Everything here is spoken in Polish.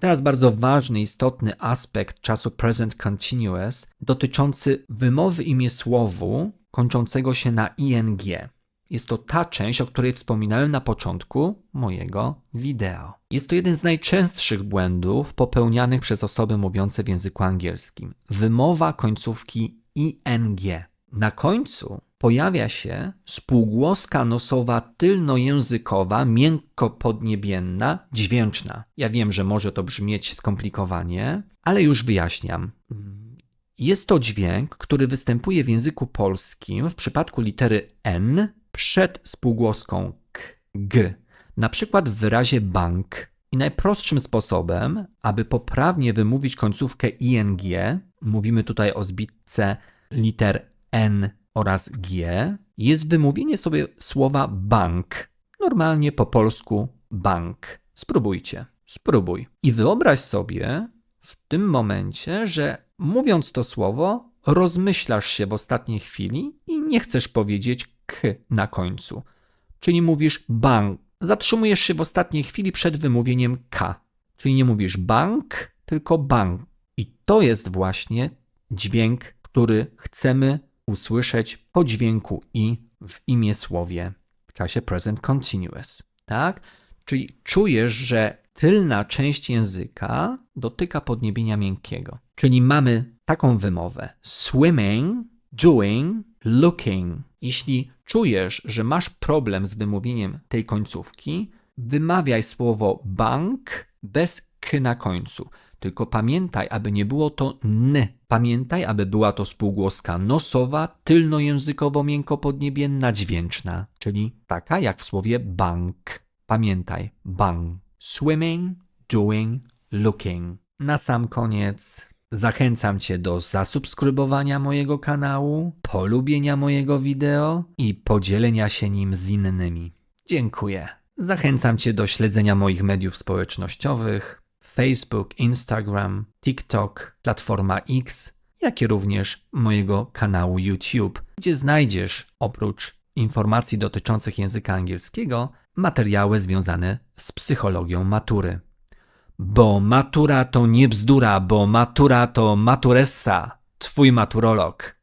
teraz bardzo ważny, istotny aspekt czasu present continuous dotyczący wymowy imię-słowu kończącego się na ing. Jest to ta część, o której wspominałem na początku mojego wideo. Jest to jeden z najczęstszych błędów popełnianych przez osoby mówiące w języku angielskim. Wymowa końcówki ing. Na końcu pojawia się spółgłoska nosowa tylnojęzykowa, miękko podniebienna, dźwięczna. Ja wiem, że może to brzmieć skomplikowanie, ale już wyjaśniam. Jest to dźwięk, który występuje w języku polskim w przypadku litery N przed spółgłoską k, g. Na przykład w wyrazie bank. I najprostszym sposobem, aby poprawnie wymówić końcówkę ing, mówimy tutaj o zbitce liter N oraz G, jest wymówienie sobie słowa bank. Normalnie po polsku bank. Spróbujcie, spróbuj. I wyobraź sobie w tym momencie, że mówiąc to słowo, rozmyślasz się w ostatniej chwili i nie chcesz powiedzieć k na końcu. Czyli mówisz bank. Zatrzymujesz się w ostatniej chwili przed wymówieniem k. Czyli nie mówisz bank, tylko bank. I to jest właśnie dźwięk, który chcemy usłyszeć po dźwięku i w imię słowie w czasie present continuous. Tak? Czyli czujesz, że tylna część języka dotyka podniebienia miękkiego. Czyli mamy taką wymowę: swimming, doing, looking. Jeśli czujesz, że masz problem z wymówieniem tej końcówki, wymawiaj słowo bank bez k na końcu. Tylko pamiętaj, aby nie było to n. Pamiętaj, aby była to spółgłoska nosowa, tylnojęzykowo miękko podniebienna, dźwięczna, czyli taka jak w słowie bank. Pamiętaj, bank. Swimming, doing, looking. Na sam koniec zachęcam Cię do zasubskrybowania mojego kanału, polubienia mojego wideo i podzielenia się nim z innymi. Dziękuję. Zachęcam Cię do śledzenia moich mediów społecznościowych Facebook, Instagram, TikTok, platforma X, jak i również mojego kanału YouTube, gdzie znajdziesz oprócz informacji dotyczących języka angielskiego materiały związane z psychologią matury. Bo matura to nie bzdura, bo matura to maturessa, twój maturolog.